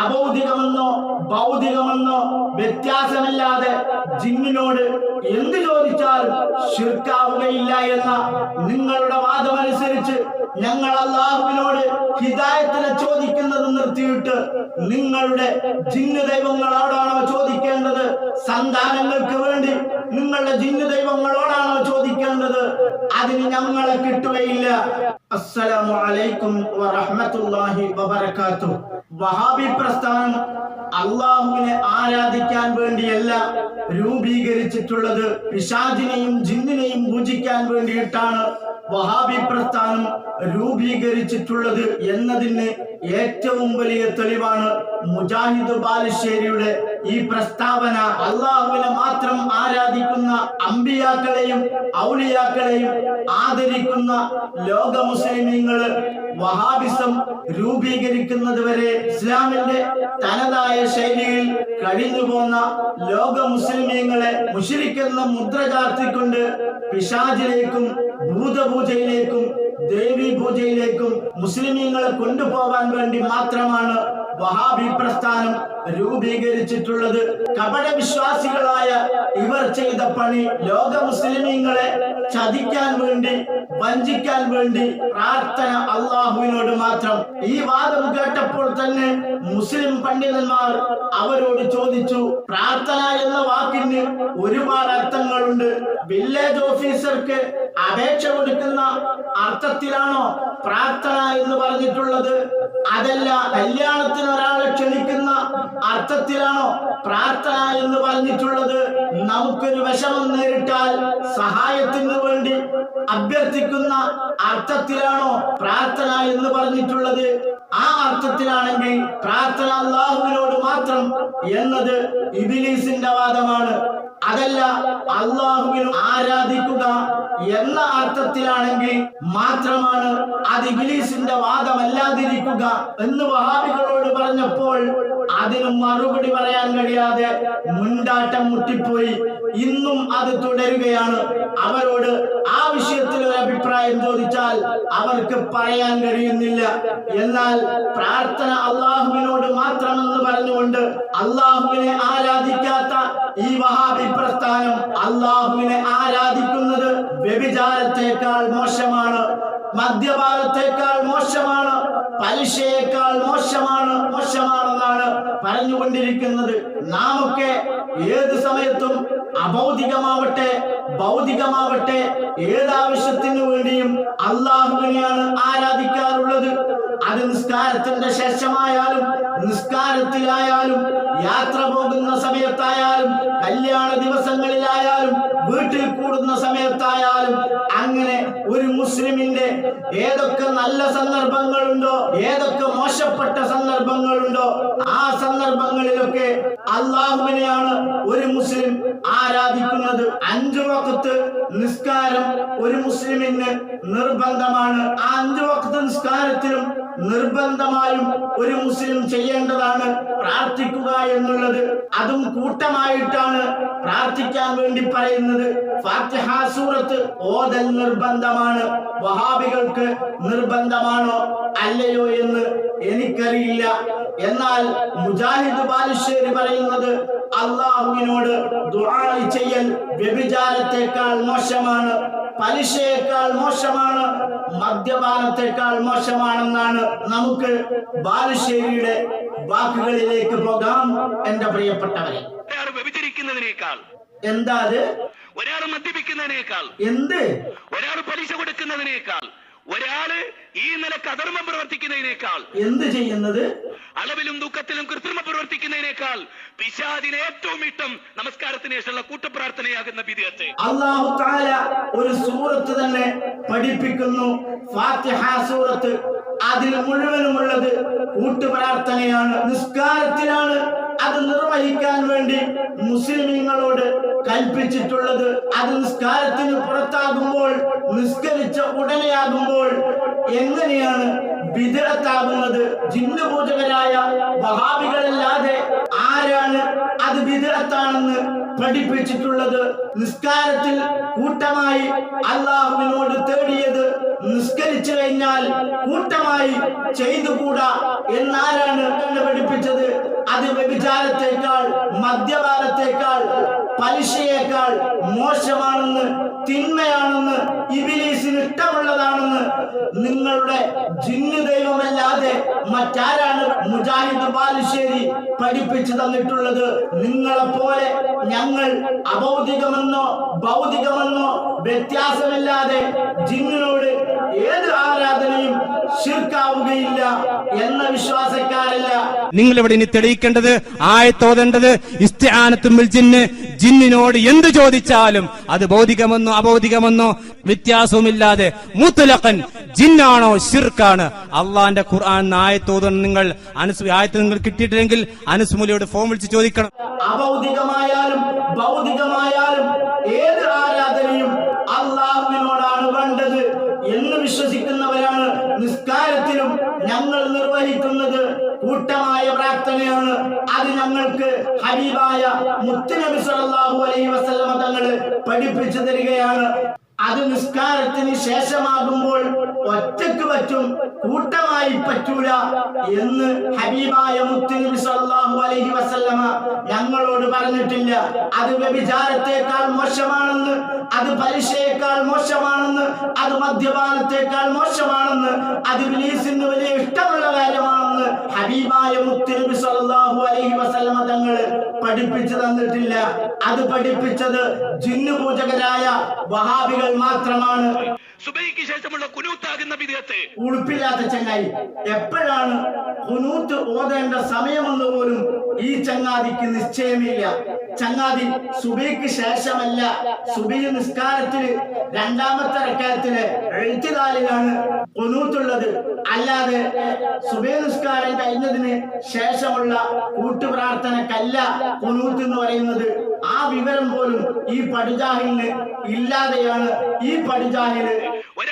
അഭൗതികമെന്നോ ഭൗതികമെന്നോ വ്യത്യാസമില്ലാതെ ജിന്നിനോട് എന്ത് ചോദിച്ചാലും ശിർക്കാവുകയില്ല എന്ന നിങ്ങളുടെ വാദമനുസരിച്ച് ഞങ്ങൾ അള്ളാഹുവിനോട് ഹിദായത്തിനെ ചോദിക്കുന്നത് നിർത്തിയിട്ട് നിങ്ങളുടെ ജിന്ന് ദൈവങ്ങളോടാണോ ചോദിക്കേണ്ടത്? സന്താനങ്ങൾക്ക് വേണ്ടി നിങ്ങളുടെ ജിന്ന് ദൈവങ്ങളോടാണോ ചോദിക്കേണ്ടത്? അതിന് ഞങ്ങളെ കിട്ടുകയില്ല. അസ്സലാമു അലൈക്കും വറഹ്മത്തുള്ളാഹി വഹാബി പ്രസ്ഥാനം അള്ളാഹുവിനെ ആരാധിക്കാൻ വേണ്ടിയല്ല രൂപീകരിച്ചിട്ടുള്ളത് പിശാചിനെയും ജിന്നിനെയും പൂജിക്കാൻ വേണ്ടിയിട്ടാണ്. വഹാബി പ്രസ്ഥാനം രൂപീകരിച്ചിട്ടുള്ളത് എന്നതിന് ഏറ്റവും വലിയ തെളിവാണ് മുജാഹിദ് ബാലുശ്ശേരിയുടെ ഈ പ്രസ്താവന. അള്ളാഹുവിനെ മാത്രം ആരാധിക്കുന്ന അമ്പിയാക്കളെയും ഔലിയാക്കളെയും ആദരിക്കുന്ന ലോക മുസ്ലിമീങ്ങൾ വഹാബിസം രൂപീകരിക്കുന്നത് വരെ ഇസ്ലാമിന്റെ തനതായ ശൈലിയിൽ കഴിഞ്ഞു പോന്ന ലോക മുസ്ലിമീങ്ങളെ മുഷിരിക്കുന്ന മുദ്ര ചാർത്തിക്കൊണ്ട് പിശാചിലേക്കും ഭൂതപൂജയിലേക്കും ദേവി പൂജയിലേക്കും മുസ്ലിമീങ്ങളെ കൊണ്ടുപോകാൻ വേണ്ടി മാത്രമാണ് വഹാബി പ്രസ്ഥാനം രൂപീകരിച്ചിട്ടുള്ളത്. കപട വിശ്വാസികളായ ചെയ്ത പണി ലോക മുസ്ലിമീങ്ങളെ ചതിക്കാൻ വേണ്ടി വഞ്ചിക്കാൻ വേണ്ടി പ്രാർത്ഥന അള്ളാഹുവിനോട് മാത്രം. ഈ വാദം കേട്ടപ്പോൾ തന്നെ മുസ്ലിം പണ്ഡിതന്മാർ അവരോട് ചോദിച്ചു പ്രാർത്ഥന എന്ന വാക്കിന് ഒരുപാട് അർത്ഥങ്ങളുണ്ട്. വില്ലേജ് ഓഫീസർക്ക് അപേക്ഷ കൊടുക്കുന്ന അർത്ഥത്തിലാണോ പ്രാർത്ഥന എന്ന് പറഞ്ഞിട്ടുള്ളത്? അതല്ല കല്യാണത്തിന് ഒരാളെ ക്ഷണിക്കുന്ന അർത്ഥത്തിലാണോ പ്രാർത്ഥന എന്ന് പറഞ്ഞിട്ടുള്ളത്? നമുക്കൊരു വിഷമം നേരിട്ടാൽ സഹായത്തിന് വേണ്ടി അഭ്യർത്ഥിക്കുന്ന അർത്ഥത്തിലാണോ പ്രാർത്ഥന എന്ന് പറഞ്ഞിട്ടുള്ളത്? ആ അർത്ഥത്തിലാണെങ്കിൽ പ്രാർത്ഥന അള്ളാഹുവിനോട് മാത്രം എന്നത് ഇബിലീസിന്റെ വാദമാണ്. അതല്ല അള്ളാഹുവിൽ ആരാധിക്കുക എന്ന അർത്ഥത്തിലാണെങ്കിൽ മാത്രമാണ് അത് ഇബിലീസിന്റെ വാദമല്ലാതിരിക്കുക എന്ന് വഹാബികളോട് പറഞ്ഞപ്പോൾ അതിന് മറുപടി പറയാൻ കഴിയാതെ മുണ്ടാട്ടം മുട്ടിപ്പോയി. ഇന്നും അത് തുടരുകയാണ്. അവരോട് ആ വിഷയത്തിൽ ഒരു അഭിപ്രായം ചോദിച്ചാൽ അവർക്ക് പറയാൻ കഴിയുന്നില്ല. എന്നാൽ പ്രാർത്ഥന അള്ളാഹുവിനോട് മാത്രമെന്ന് പറഞ്ഞുകൊണ്ട് അള്ളാഹുവിനെ ഈ വഹാബി പ്രസ്ഥാനം അള്ളാഹുവിനെ ആരാധിക്കുന്നത് വ്യഭിചാരത്തെക്കാൾ മോശമാണ് മദ്യപാനത്തെക്കാൾ മോശമാണ് പലിശയേക്കാൾ മോശമാണ് മോശമാണെന്നാണ് പറഞ്ഞുകൊണ്ടിരിക്കുന്നത്. നാം ഒക്കെ ഏത് സമയത്തും അഭൗതികമാവട്ടെ ഭൗതികമാവട്ടെ ഏതാവശ്യത്തിനു വേണ്ടിയും അള്ളാഹുവിനെയാണ് ആരാധിക്കാറുള്ളത്. അത് നിസ്കാരത്തിന്റെ ശേഷമായാലും നിസ്കാരത്തിലായാലും യാത്ര പോകുന്ന സമയത്തായാലും കല്യാണ ദിവസങ്ങളിലായാലും വീട്ടിൽ കൂടുന്ന സമയത്തായാലും അങ്ങനെ ഒരു മുസ്ലിമിന്റെ ഏതൊക്കെ നല്ല സന്ദർഭങ്ങളുണ്ടോ ഏതൊക്കെ മോശപ്പെട്ട സന്ദർഭങ്ങളുണ്ടോ ആ സന്ദർഭങ്ങളിലൊക്കെ അള്ളാഹുവിനെയാണ് ഒരു മുസ്ലിം ആരാധിക്കുന്നത്. അഞ്ചു വക്കത്ത് നിസ്കാരം ഒരു മുസ്ലിമിന് നിർബന്ധമാണ്. ആ അഞ്ചു വക്കത്ത് നിസ്കാരത്തിലും നിർബന്ധമായും ഒരു മുസ്ലിം ചെയ്യേണ്ടതാണ് പ്രാർത്ഥിക്കുക എന്നുള്ളത്. അതും കൂട്ടമായിട്ടാണ് പ്രാർത്ഥിക്കാൻ വേണ്ടി പറയുന്നത്. ഫാത്തിഹ സൂറത്ത് ഓതൽ നിർബന്ധമാണ്. വഹാബികൾക്ക് നിർബന്ധമാണോ? അല്ലയോ എന്ന് എനിക്കറിയില്ല. എന്നാൽ മുജാഹിദ് ബാലുശ്ശേരി പറയുന്നത് അള്ളാഹുവിനോട് ദുആ ചെയ്യൽ വ്യഭിചാരത്തെക്കാൾ മോശമാണ് പലിശയേക്കാൾ മോശമാണ് മദ്യപാനത്തെക്കാൾ മോശമാണെന്നാണ് നമുക്ക് ബാലുശ്ശേരിയുടെ വാക്കുകളിലേക്ക് പോകാം. എന്റെ പ്രിയപ്പെട്ടവരെ വ്യഭിചരിക്കുന്നതിനേക്കാൾ എന്താ അത്? ഒരാൾ മദ്യപിക്കുന്നതിനേക്കാൾ എന്ത്? ഒരാൾ പലിശ കൊടുക്കുന്നതിനേക്കാൾ ഒരാൾ ഈ നിലയ്ക്ക് അധർമ്മം പ്രവർത്തിക്കുന്നതിനേക്കാൾ എന്ത് ചെയ്യുന്നത്? അളവിലും ദുഃഖത്തിലും കൃത്രിമ പ്രവർത്തിക്കുന്നതിനേക്കാൾ പിശാദിന് ഏറ്റവും ഇഷ്ടം നമസ്കാരത്തിന് ശേഷമുള്ള കൂട്ടപ്രാർത്ഥനയാകുന്ന വിധിയത്തെ. അള്ളാഹു താല ഒരു സൂറത്ത് തന്നെ പഠിപ്പിക്കുന്നു. ഫാത്തിഹ സൂറത്ത്. അതിൽ മുഴുവനുമുള്ളത് കൂട്ടുപ്രാർത്ഥനയാണ്. നിസ്കാരത്തിലാണ്. മുസ്ലിമീങ്ങളോട് കൽപ്പിച്ചിട്ടുള്ളത് അത് നിസ്കാരത്തിന് പുറത്താകുമ്പോൾ നിസ്കരിച്ച ഉടനെയാകുമ്പോൾ എങ്ങനെയാണ് വിതിരത്താകുന്നത് ജിന്നുപൂജകരായ പൂജകരായ ആരാണ് അത് വിതിരത്താണെന്ന് പഠിപ്പിച്ചിട്ടുള്ളത്? നിസ്കാരത്തിൽ കൂട്ടമായി അള്ളാഹുവിനോട് തേടിയത് നിസ്കരിച്ചു കഴിഞ്ഞാൽ കൂട്ടമായി ചെയ്തുകൂടാ എന്നാരാണ് എന്നെ പഠിപ്പിച്ചത്? അത് വ്യഭിചാരത്തെക്കാൾ മദ്യപാനത്തെക്കാൾ പലിശയേക്കാൾ മോശമാണെന്ന് തിന്മയാണെന്ന് ഇബിലീസിന് ഇഷ്ടമുള്ളതാണെന്ന് നിങ്ങളുടെ ജിന്ന് ദൈവമല്ലാതെ മറ്റാരാണ് മുജാഹിദ് ബാലുശ്ശേരി പഠിപ്പിച്ചു തന്നിട്ടുള്ളത്? നിങ്ങളെപ്പോലെ ഞങ്ങൾ അഭൗതികമെന്നോ ഭൗതികമെന്നോ വ്യത്യാസമില്ലാതെ ജിന്നിനോട് ഏത് ആരാധനയും ശിർക്കാവുകയില്ല എന്ന വിശ്വാസക്കാരല്ല. നിങ്ങൾ ഇവിടെ ഇനി തെളിയിക്കേണ്ടത് ആയത്തോതേണ്ടത് ഇസ്റ്റാനത്തും ജിന്ന്. ജിന്നിനോട് എന്ത് ചോദിച്ചാലും അത് ഭൗതികമെന്നോ അഭൗതികമെന്നോ വ്യത്യാസവുമില്ലാതെ മുത്തലഖൻ ജിന്നാണോ ഷിർക്കാണ് അള്ളാന്റെ ഖുർആൻ ആയത്തോത് നിങ്ങൾ അനുസ് ആയത്ത് നിങ്ങൾ കിട്ടിയിട്ടില്ലെങ്കിൽ അനുസ്മുലിയോട് ഫോം വിളിച്ച് ചോദിക്കണം. അഭൗതികമായാലും ഭൗതികമായാലും ഏത് ആരാധനയും അള്ളാഹുവിനോടാണ് വേണ്ടത് എന്ന് വിശ്വസിക്കുന്നവരാണ് നിസ്കാരത്തിലും ഞങ്ങൾ നിർവഹിക്കുന്നത് കൂട്ടമായ പ്രാർത്ഥനയാണ്. അത് ഞങ്ങൾക്ക് ഹബീബായ മുത്തുനബി സല്ലല്ലാഹു അലൈഹി വസല്ലമ തങ്ങൾ പഠിപ്പിച്ചു തരികയാണ്. അത് നിസ്കാരത്തിന് ശേഷമാകുമ്പോൾ ഒറ്റയ്ക്ക് പറ്റും കൂട്ടമായി പറ്റൂല എന്ന് ഹബീബായ മുത്തുനബി സല്ലല്ലാഹു അലൈഹി വസല്ലമ ഞങ്ങളോട് പറഞ്ഞിട്ടില്ല. അത് വ്യഭിചാരത്തെക്കാൾ മോശമാണെന്ന് അത് പലിശയേക്കാൾ മോശമാണെന്ന് അത് മദ്യപാനത്തെക്കാൾ മോശമാണെന്ന് അത് ബിലീസിന് വലിയ ഇഷ്ടമുള്ള കാര്യമാണെന്ന് ഹബീബായ മുത്തുനബി സല്ലല്ലാഹു അലൈഹി വസല്ലമ തങ്ങൾ പഠിപ്പിച്ചു തന്നിട്ടില്ല. അത് പഠിപ്പിച്ചത് ജിന്നു പൂജകരായ വഹാബികൾ മാത്രമാണ്. സുബൈക്ക് ശേഷമുള്ള കുനൂത്താകുന്ന വിധേയത്തെ ഉളുപ്പില്ലാത്ത ചങ്ങായി. എപ്പോഴാണ് കുനൂത്ത് ഓതേണ്ട സമയമെന്ന് പോലും ഈ ചങ്ങാതിക്ക് നിശ്ചയമില്ല. ചങ്ങാതി സുബിക്ക് ശേഷമല്ല. സുബി നിസ്കാരത്തിൽ രണ്ടാമത്തെ റക്കാരത്തിൽ എഴുത്തുകാലിലാണ് കുനൂത്തുള്ളത് അല്ലാതെ സുബി നിസ്കാരം കഴിഞ്ഞതിന് ശേഷമുള്ള കൂട്ടുപ്രാർത്ഥനക്കല്ല കുനൂത്ത് എന്ന് പറയുന്നത്. ആ വിവരം പോലും ഈ പടിജാഹിലിന് ഇല്ലാതെയാണ് ഈ പടിജാഹിൽ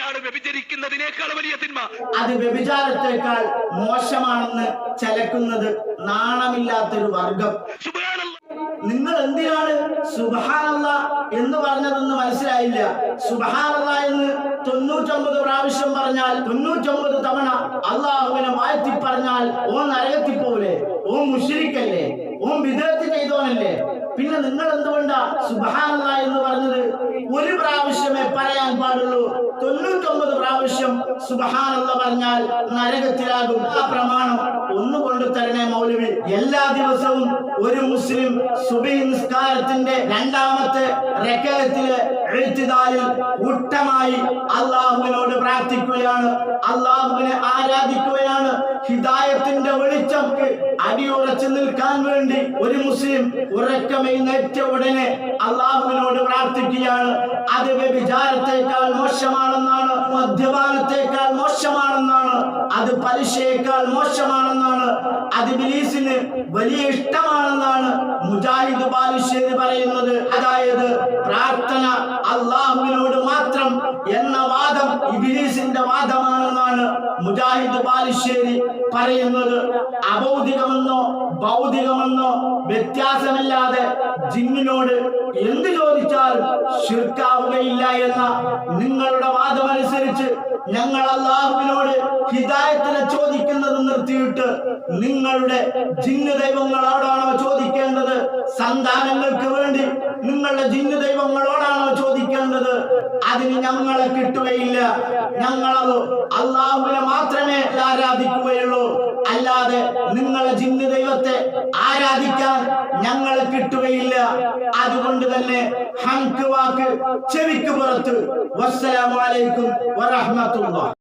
ഒരാൾ വ്യഭിചരിക്കുന്നതിനേക്കാൾ വലിയ തിന്മ. അത് വ്യഭിചാരത്തെക്കാൾ മോശമാണെന്ന് ചലക്കുന്നത് നാണമില്ലാത്തൊരു വർഗം. നിങ്ങൾ എന്തിനാണ് സുബഹാനല്ല എന്ന് പറഞ്ഞതെന്ന് മനസ്സിലായില്ല. സുബഹാനല്ല എന്ന് തൊണ്ണൂറ്റൊമ്പത് പ്രാവശ്യം പറഞ്ഞാൽ തൊണ്ണൂറ്റൊമ്പത് തവണ അള്ളാഹുവിനെ വാഴ്ത്തി പറഞ്ഞാൽ ഓ നരകത്തിൽ പോലെ ഓ മുഷിരിക്കല്ലേ? ഓൻ വിദേഹത്ത് ചെയ്തോനല്ലേ പിന്നെ നിങ്ങൾ എന്തുകൊണ്ടാ സുബഹാനല്ല എന്ന് പറഞ്ഞത്? ഒരു പ്രാവശ്യമേ പറയാൻ പാടുള്ളൂ. തൊണ്ണൂറ്റൊമ്പത് പ്രാവശ്യം സുബഹാനല്ല പറഞ്ഞാൽ നരകത്തിലാകും. ആ പ്രമാണം എല്ലാ ദിവസവും ഒരു മുസ്ലിം സുബി നിസ്കാരത്തിന്റെ രണ്ടാമത്തെ രക്കയത്തിൽ എഴുത്തിതാലിൽ കൂട്ടമായി അള്ളാഹുവിനോട് പ്രാർത്ഥിക്കുകയാണ്. അള്ളാഹുവിനെ ആരാധിക്കുകയാണ്. ഹിദായത്തിന്റെ വെളിച്ചം അടിയുറച്ചു നിൽക്കാൻ വേണ്ടി ഒരു മുസ്ലിം ഉറക്കമെഴുന്നേറ്റ ഉടനെ അള്ളാഹുവിനോട് പ്രാർത്ഥിക്കുകയാണ്. അത് വ്യഭിചാരത്തെക്കാൾ മോശമാണെന്നാണ് മദ്യപാനത്തെക്കാൾ മോശമാണെന്നാണ് അത് പലിശയേക്കാൾ മോശമാണെന്നാണ് അത് ബിലീസിന് വലിയ ഇഷ്ടമാണെന്നാണ് മുജാഹിദ് ബാലുശ്ശേരി പറയുന്നത്. അതായത് പ്രാർത്ഥന അള്ളാഹുവിനോട് മാത്രം എന്ന വാദം ഇബിലീസിന്റെ വാദമാണെന്നാണ് മുജാഹിദ് ബാലുശ്ശേരി പറയുന്നത്. അബൗദികമെന്നോ ഭൗതികമെന്നോ വ്യത്യാസമില്ലാതെ ജിന്നിനോട് എന്ത് ചോദിച്ചാലും ശിർക്കാവുകയില്ല എന്ന നിങ്ങളുടെ വാദമനുസരിച്ച് ഞങ്ങൾ അള്ളാഹുവിനോട് ഹിദായത്തിനെ ചോദിക്കുന്നത് നിർത്തിയിട്ട് നിങ്ങളുടെ ജിന്നു ദൈവങ്ങളോടാണോ ചോദിക്കേണ്ടത്? സന്താനങ്ങൾക്ക് വേണ്ടി നിങ്ങളുടെ ജിന്നു ദൈവങ്ങളോടാണോ ചോദിക്കേണ്ടത്? അതിന് ഞങ്ങളെ കിട്ടുകയില്ല. ഞങ്ങളത് അള്ളാഹുവിനെ മാത്രമേ ആരാധിക്കുകയുള്ളൂ. അല്ലാതെ നിങ്ങൾ ജിന്ന് ദൈവത്തെ ആരാധിക്കാൻ ഞങ്ങൾ കിട്ടുകയില്ല. അതുകൊണ്ട് തന്നെ ഹങ്ക് വാക്ക് ചെവിക്ക് പുറത്ത്. വസ്സലാമലൈക്കും വറഹ്മത്തുള്ളാഹി.